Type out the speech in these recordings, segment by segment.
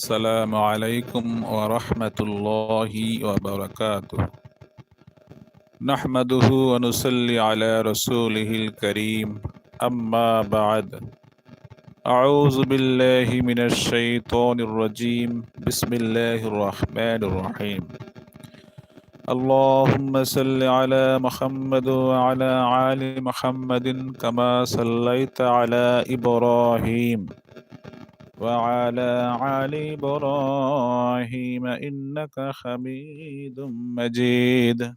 السلام عليكم ورحمة الله وبركاته. نحمده ونصلي على رسوله الكريم. أما بعد أعوذ بالله من الشيطان الرجيم. بسم الله الرحمن الرحيم. اللهم صل على محمد وعلى آل محمد كما صليت على إبراهيم. وعلى آل إبراهيم إنك حميد مجيد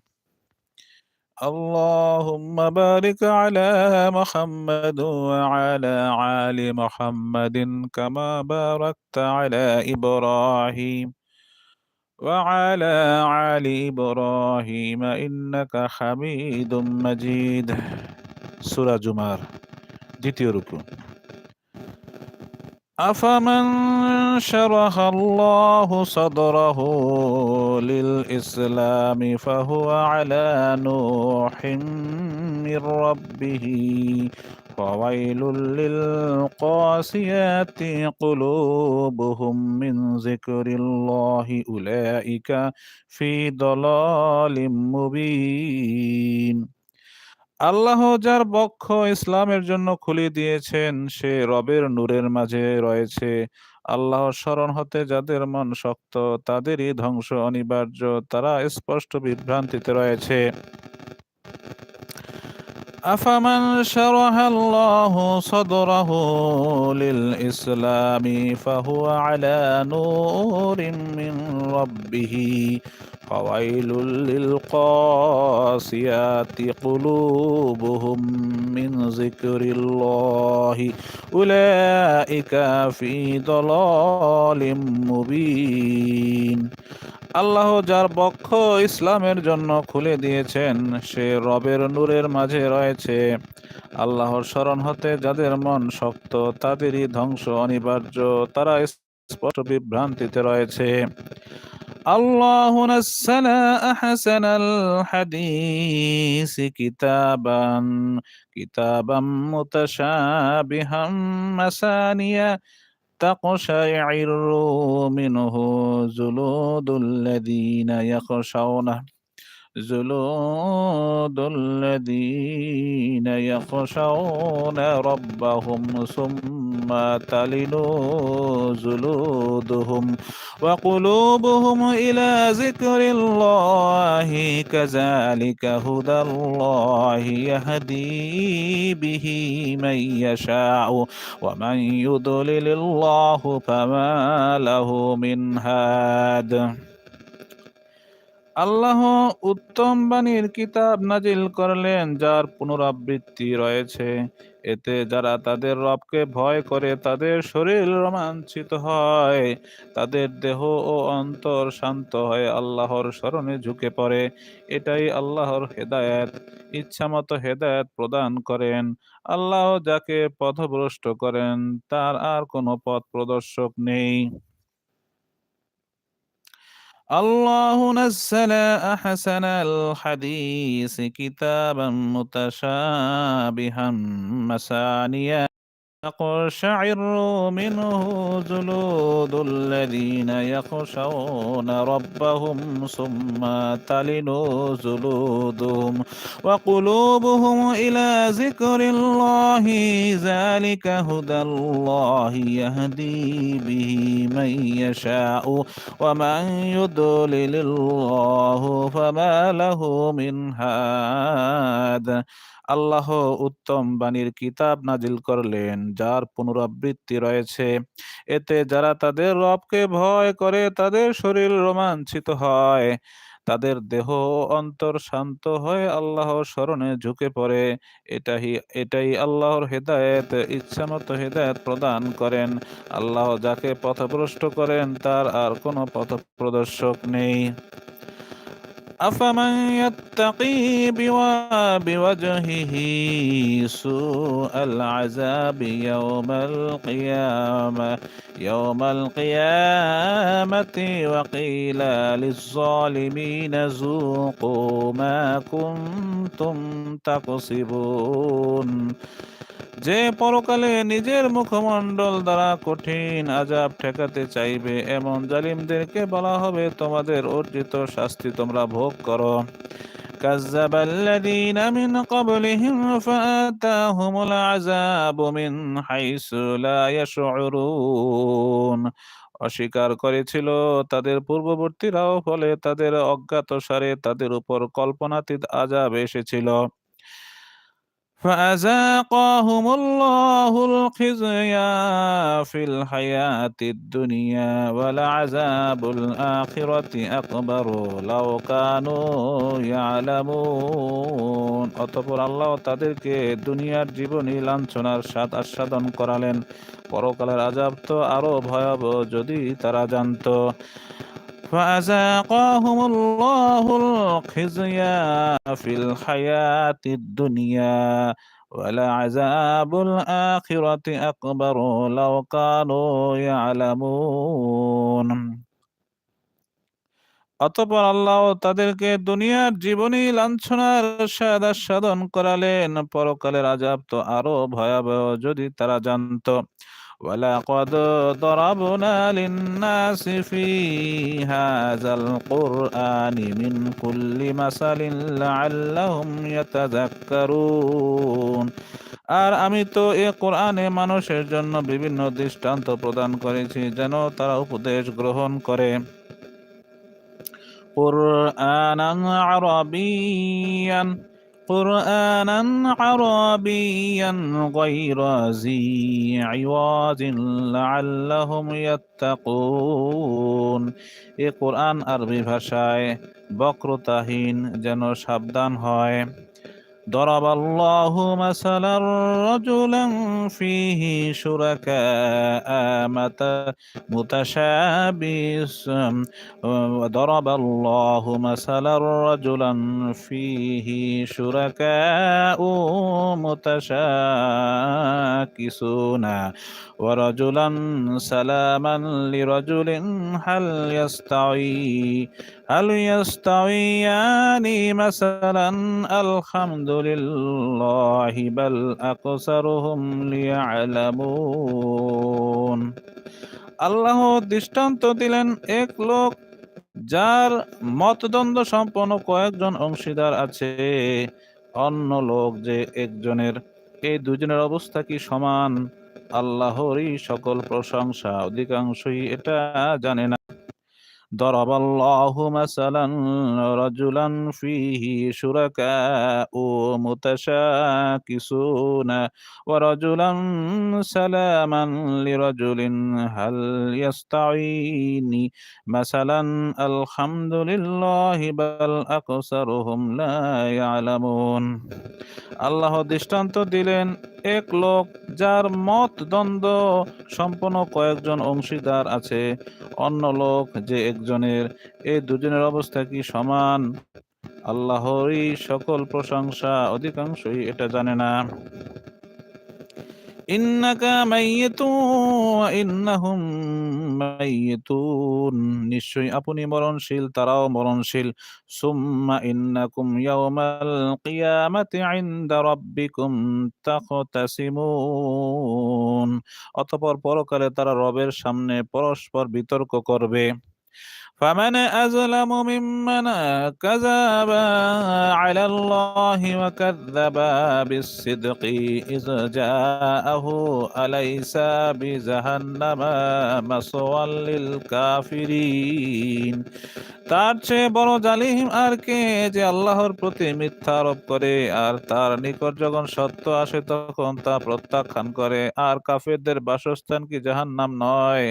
اللهم بارك على محمد وعلى آل محمد كما باركت على إبراهيم وعلى آل إبراهيم إنك حميد مجيد سورة جمار দ্বিতীয় রুকু أفمن شرح الله صدره للإسلام فهو على نوح من ربه فويل للقاسيات قلوبهم من ذكر الله أولئك في ضلال مبين আল্লাহ যার বক্ষ ইসলামের জন্য খুলে দিয়েছেন, সে রবের নূরের মাঝে রয়েছে। আল্লাহ স্মরণ হতে যাদের মন শক্ত, তাদেরই ধ্বংস অনিবার্য, তারা স্পষ্ট বিভ্রান্তিতে রয়েছে। আফামান শারাহা আল্লাহ সাদরাহু লিল ইসলামি ফাহুয়া আলা মিন রাব্বিহি। فويل للقاسيات قلوبهم من ذكر الله أولئك في ضلال مبين আল্লাহ যার বক্ষ ইসলামের জন্য খুলে দিয়েছেন সে রবের নূরের মাঝে রয়েছে আল্লাহর স্মরণ হতে যাদের মন শক্ত তাদেরই ধ্বংস অনিবার্য তারা স্পষ্ট বিভ্রান্তিতে রয়েছে الله نزل أحسن الحديث كتابا كتابا متشابها مثانيا تقشعر منه جلود الذين يخشون جلود الذين يخشون ربهم ثم تلن جلودهم وقلوبهم إلى ذكر الله كذلك هدى الله يهدي به من يشاء ومن يضلل الله فما له من هاد. আল্লাহ উত্তম বাণীর কিতাব নাজিল করলেন, যার পুনরাবৃত্তি রয়েছে। এতে যারা তাদের রবকে ভয় করে, তাদের শরীর রোমাঞ্চিত হয়। তাদের দেহ ও অন্তর শান্ত হয় আল্লাহর স্মরণে ঝুঁকে পড়ে। এটাই আল্লাহর হেদায়েত। ইচ্ছামতো হেদায়েত প্রদান করেন। আল্লাহ যাকে পথভ্রষ্ট করেন, তার আর কোনো পথ প্রদর্শক নেই। الله نزل أحسن الحديث كتابا متشابها مثانيا تقشعر منه جلود الذين يخشون ربهم ثم تلن جلودهم وقلوبهم إلى ذكر الله. ذلك هدى الله يهدي به من يشاء ومن يضلل الله فما له من هاد. আল্লাহ উত্তম বাণীর কিতাব নাজিল করলেন, যার পুনরাবৃত্তি রয়েছে। এতে যারা তাদের রবকে ভয় করে, তাদের শরীর রোমাঞ্চিত হয়। তাদের দেহ অন্তর শান্ত হয়ে আল্লাহর স্মরণে ঝুঁকে পড়ে। এটাই এটাই আল্লাহর হেদায়েত, ইচ্ছামতো হেদায়েত প্রদান করেন। আল্লাহ যাকে পথভ্রষ্ট করেন, তার আর কোনো পথ প্রদর্শক নেই। أفمن يتقي بوجهه سوء العذاب يوم القيامة؟ يوم القيامة وقيل للظالمين ذوقوا ما كنتم تكسبون. যে পরকালে নিজের মুখমণ্ডল দ্বারা কঠিন আজাব ঠেকাতে চাইবে এমন জালিমদেরকে বলা হবে তোমাদের অর্জিত শাস্তি তোমরা ভোগ করো كذب الذين من قبلهم فآتاهم العذاب من حيث لا يشعرون অস্বীকার করেছিল তাদের পূর্ববর্তীরাও ফলে তাদের অজ্ঞাতসারে তাদের উপর কল্পনাতীত আজাব এসেছিল فأذاقهم الله الخزي في الحياة الدنيا ولعذاب الآخرة أكبر لو كانوا يعلمون অতঃপর আল্লাহ তাদেরকে দুনিয়ার জীবনী লাঞ্ছনার স্বাদ আস্বাদন করালেন পরকালের আজাব তো আরো ভয়াবহ যদি তারা জানতো فأذاقهم الله الخزي في الحياة الدنيا ولعذاب الآخرة أكبر لو كانوا يعلمون অতপর আল্লাহ তাদেরকে দুনিয়ার জীবনী লাঞ্ছনার স্বাদ আস্বাদন করালেন পরকালের আজাব তো আরো ভয়াবহ যদি তারা জানতো ولقد ضربنا للناس في هذا القرآن من كل مثل لعلهم يتذكرون আর আমি তো এ কোরআনে মানুষের জন্য বিভিন্ন দৃষ্টান্ত প্রদান করেছি যেন তারা উপদেশ গ্রহণ করে قرآنا عربيا قرآنا عربيا غير ذي عواد لعلهم يتقون এ কোরআন আরবি ভাষায় বক্রতাহীন যেন সাবধান হয় ضرب الله مثلا رجلا فيه شركاء متشابه وضرب الله مثلا رجلا فيه شركاء متشاكسون. ورجلا سلاما لرجل هل يستوي؟ هل يستويان مثلا الحمد لله بل أكثرهم ليعلمون আল্লাহ দৃষ্টান্ত দিলেন এক লোক যার মতদ্বন্দ্ব সম্পন্ন কয়েকজন অংশীদার আছে অন্য লোক যে একজনের এই দুজনের অবস্থা কি সমান আল্লাহরই সকল প্রশংসা অধিকাংশই এটা জানে না ضرب الله مثلا رجلا فيه شركاء متشاكسون ورجلا سلاما لرجل هل يستعين مثلا الحمد لله بل أكثرهم لا يعلمون আল্লাহ দৃষ্টান্ত দিলেন এক লোক যার মত দ্বন্দ্ব সম্পন্ন কয়েকজন অংশীদার আছে অন্য লোক যে একজনের এই দুজনের অবস্থা কি সমান? আল্লাহরই সকল প্রশংসা অধিকাংশই এটা জানে না। ইন্নাকা আপনি মরণশীল, তারাও মরণশীল। সুম্মা পরকালে তারা রবের সামনে পরস্পর বিতর্ক করবে। فمن أظلم ممن كذب على الله وكذب بالصدق إذ جاءه أليس بجهنم مسوى للكافرين তার চেয়ে বড় জালিম আর কে যে আল্লাহর প্রতি মিথ্যা আরোপ করে আর তার নিকট যখন সত্য আসে তখন তা প্রত্যাখ্যান করে আর কাফেরদের বাসস্থান কি জাহান্নাম নয়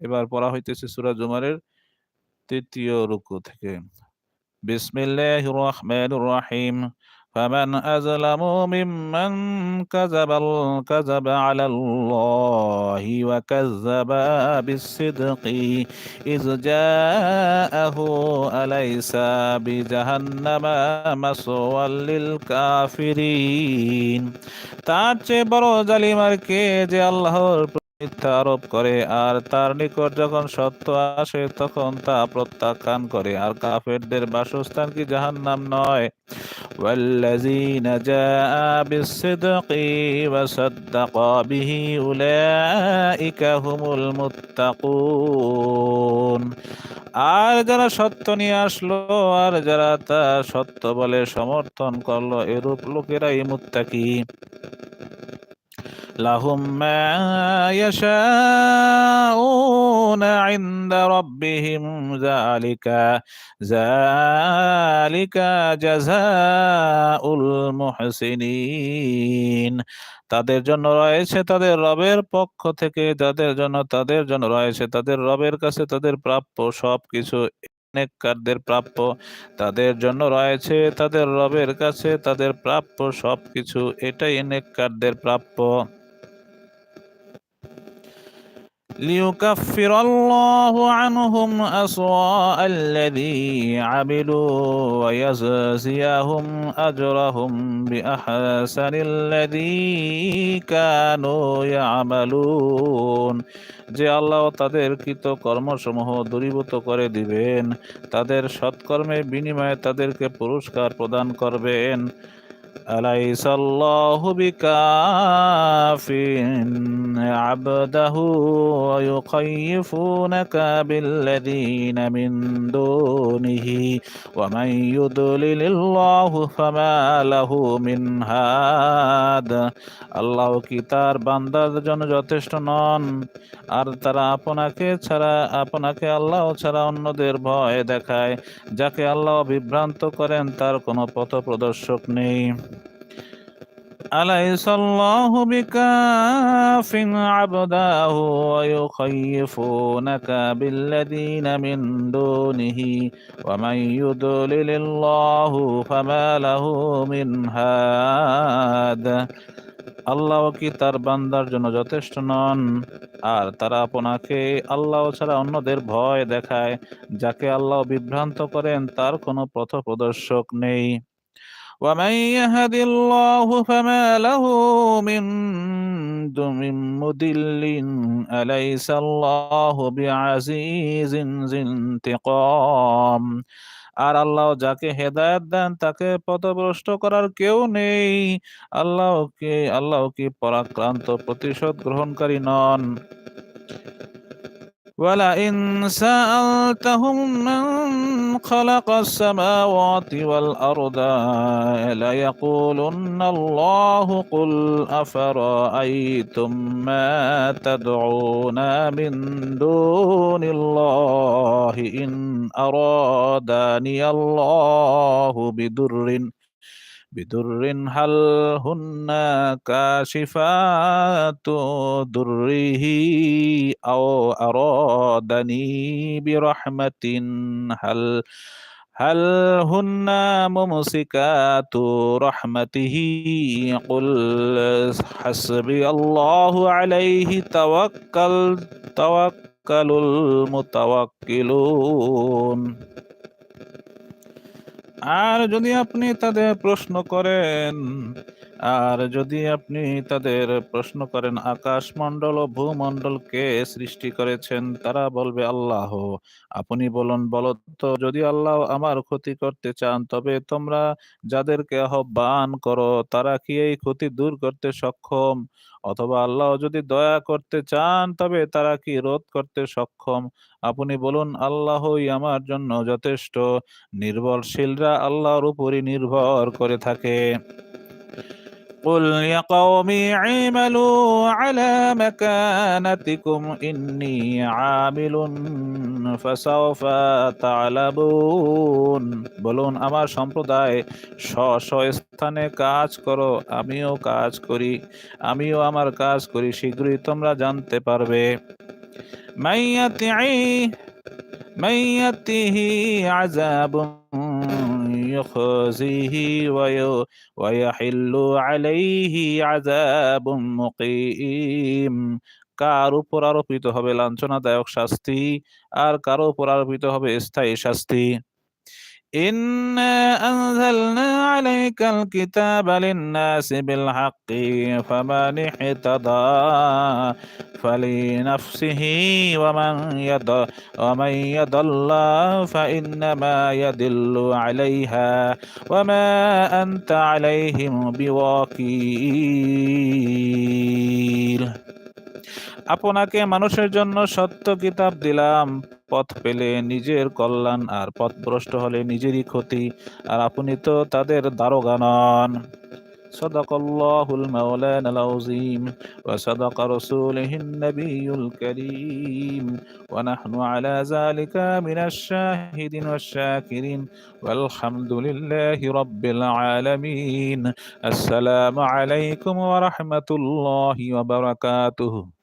এবার পড়া হইতেছে সূরা জুমারের তৃতীয় রুকু থেকে। বিসমিল্লাহির রহমানির রহিম। فمن أظلم ممن كذب كذب على الله وكذب بالصدق إذ جاءه أليس بجهنم مسوى للكافرين তার চেয়ে বড় জালিমার কে যে আল্লাহর মিথ্যা আরোপ করে আর তার নিকট যখন সত্য আসে তখন তা প্রত্যাখ্যান করে আর কাফেরদের বাসস্থান কি জাহান্নাম নয় والذين جاء بالصدق وصدق به أولئك هم المتقون আর যারা সত্য নিয়ে আসলো আর যারা তা সত্য বলে সমর্থন করলো এরূপ লোকেরাই মুত্তাকি لهم ما يشاءون عند ربهم ذلك ذلك جزاء المحسنين তাদের জন্য রয়েছে তাদের রবের পক্ষ থেকে যাদের জন্য তাদের জন্য রয়েছে তাদের রবের কাছে তাদের প্রাপ্য সবকিছু নেককারদের প্রাপ্য। তাদের জন্য রয়েছে তাদের রবের কাছে তাদের প্রাপ্য সব কিছু এটাই নেককারদের প্রাপ্য। ليكفر الله عنهم أسواء الذي عملوا ويجزيهم أجرهم بأحسن الذي كانوا يعملون যে আল্লাহ তাদের কৃত কর্মসমূহ দূরীভূত করে দিবেন তাদের সৎকর্মের বিনিময়ে তাদেরকে পুরস্কার প্রদান করবেন أليس الله بكاف عبده ويخيفونك بالذين من دونه ومن يضلل الله فما له من هاد আল্লাহ কি তার বান্দার জন্য যথেষ্ট নন আর তারা আপনাকে ছাড়া আপনাকে আল্লাহ ছাড়া অন্যদের ভয় দেখায় যাকে আল্লাহ বিভ্রান্ত করেন তার কোনো পথ প্রদর্শক নেই أليس الله بكاف عبده ويخيفونك بالذين من دونه ومن يضلل الله فما له من هاد আল্লাহ কি তার বান্দার জন্য যথেষ্ট নন আর তারা আপনাকে আল্লাহ ছাড়া অন্যদের ভয় দেখায় যাকে আল্লাহ বিভ্রান্ত করেন তার কোনো পথ প্রদর্শক নেই ومن يهد الله فما له من من مضل أليس الله بعزيز ذي انتقام আর আল্লাহ যাকে হেদায়েত দেন তাকে পথভ্রষ্ট করার কেউ নেই আল্লাহকে আল্লাহ কি পরাক্রান্ত প্রতিশোধ গ্রহণকারী নন ولئن سألتهم من خلق السماوات والأرض ليقولن الله قل أفرأيتم ما تدعون من دون الله إن أرادني الله بدر بدر هل هن كاشفات ضره أو أرادني برحمة هل هل هن ممسكات رحمته قل حسبي الله عليه توكل توكل المتوكلون আর যদি আপনি তাদের প্রশ্ন করেন আর যদি আপনি তাদের প্রশ্ন করেন, আকাশমণ্ডল ও ভূমণ্ডলকে সৃষ্টি করেছেন, তারা বলবে, আল্লাহ। আপনি বলুন, বলো তো, যদি আল্লাহ আমার ক্ষতি করতে চান, তবে তোমরা যাদেরকে আহ্বান করো, তারা কি এই ক্ষতি দূর করতে সক্ষম? অথবা আল্লাহ যদি দয়া করতে চান, তবে তারা কি রোধ করতে সক্ষম? আপনি বলুন, আল্লাহই আমার জন্য যথেষ্ট। নির্ভরশীলরা আল্লাহর উপরই নির্ভর করে থাকে। قل يا قوم اعملوا على مكانتكم إني عامل فسوف تعلمون বলুন আমার সম্প্রদায় স্ব স্ব স্থানে কাজ করো আমিও কাজ করি আমিও আমার কাজ করি শীঘ্রই তোমরা জানতে পারবে মাইয়াতি মাইয়াতিহি আযাবুন يخزيه ويحل عليه عذاب مقيم কার উপর আরোপিত হবে লাঞ্ছনাদায়ক শাস্তি আর কার উপর আরোপিত হবে স্থায়ী শাস্তি إنا أنزلنا عليك الكتاب للناس بالحق فمن اهتدى فلنفسه ومن يض ومن يضل فإنما يدل عليها وما أنت عليهم بوكيل আপনাকে মানুষের জন্য সত্য কিতাব দিলাম পথ পেলে নিজের কল্যাণ আর পথভ্রষ্ট হলে নিজেরই ক্ষতি আর আপনি তো তাদের দারোগা নন صدق الله المولانا العظيم وصدق رسوله النبي الكريم ونحن على ذلك من الشاهدين والشاكرين والحمد لله رب العالمين السلام عليكم ورحمة الله وبركاته